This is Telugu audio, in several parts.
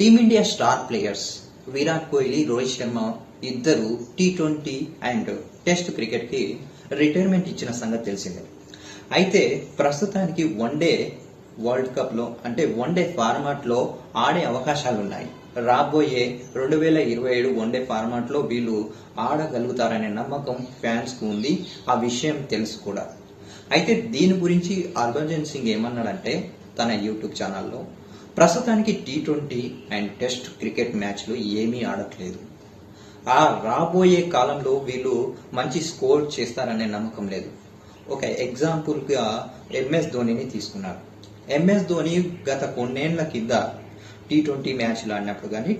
Team India star players Virat Kohli Rohit Sharma ఇద్దరు టీ ట్వంటీ అండ్ టెస్ట్ క్రికెట్కి రిటైర్మెంట్ ఇచ్చిన సంగతి తెలిసిందే. అయితే ప్రస్తుతానికి వన్డే వరల్డ్ కప్లో అంటే వన్డే ఫార్మాట్లో ఆడే అవకాశాలు ఉన్నాయి రాబోయే రెండు వేల ఇరవై ఏడు వన్డే ఫార్మాట్లో వీళ్ళు ఆడగలుగుతారనే నమ్మకం ఫ్యాన్స్కు ఉంది. ఆ విషయం తెలుసు కూడా. అయితే దీని గురించి హర్భజన్ సింగ్ ఏమన్నాడంటే తన యూట్యూబ్ ఛానల్లో ప్రస్తుతానికి T twenty and test cricket మ్యాచ్లు ఏమీ ఆడట్లేదు. ఆ రాబోయే కాలంలో వీళ్ళు మంచి స్కోర్ చేస్తారనే నమ్మకం లేదు. ఒక ఎగ్జాంపుల్గా ఎంఎస్ ధోనిని తీసుకున్నారు. ఎంఎస్ ధోని గత కొన్నేళ్ళ కింద టీ ట్వంటీ మ్యాచ్లు ఆడినప్పుడు కానీ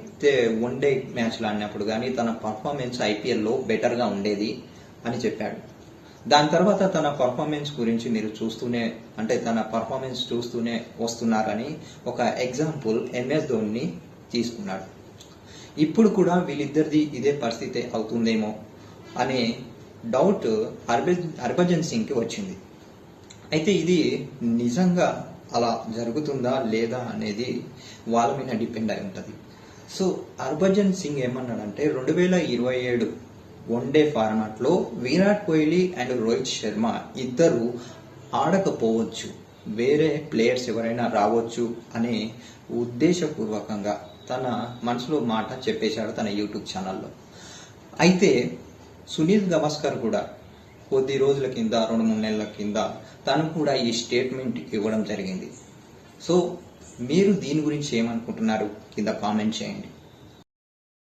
వన్ డే మ్యాచ్లు ఆడినప్పుడు కానీ తన పర్ఫార్మెన్స్ ఐపీఎల్లో బెటర్గా ఉండేది అని చెప్పాడు. దాని తర్వాత తన పర్ఫార్మెన్స్ గురించి మీరు చూస్తూనే అంటే తన పర్ఫార్మెన్స్ చూస్తూనే వస్తున్నారని ఒక ఎగ్జాంపుల్ ఎంఎస్ ధోనిని తీసుకున్నాడు. ఇప్పుడు కూడా వీళ్ళిద్దరిది ఇదే పరిస్థితి అవుతుందేమో అనే డౌట్ హర్భజ్ హర్భజన్ సింగ్కి వచ్చింది. అయితే ఇది నిజంగా అలా జరుగుతుందా లేదా అనేది వాళ్ళ మీద డిపెండ్ అయి ఉంటుంది. సో హర్భజన్ సింగ్ ఏమన్నాడంటే రెండు వేల ఇరవై ఏడు వన్డే ఫార్మాట్లో విరాట్ కోహ్లీ అండ్ రోహిత్ శర్మ ఇద్దరు ఆడకపోవచ్చు. వేరే ప్లేయర్స్ ఎవరైనా రావచ్చు అనే ఉద్దేశపూర్వకంగా తన మనసులో మాట చెప్పేశాడు తన యూట్యూబ్ ఛానల్లో. అయితే సునీల్ గవాస్కర్ కూడా కొద్ది రోజుల కింద రెండు మూడు నెలల కింద తను కూడా ఈ స్టేట్మెంట్ ఇవ్వడం జరిగింది. సో మీరు దీని గురించి ఏమనుకుంటున్నారు? కింద కామెంట్ చేయండి.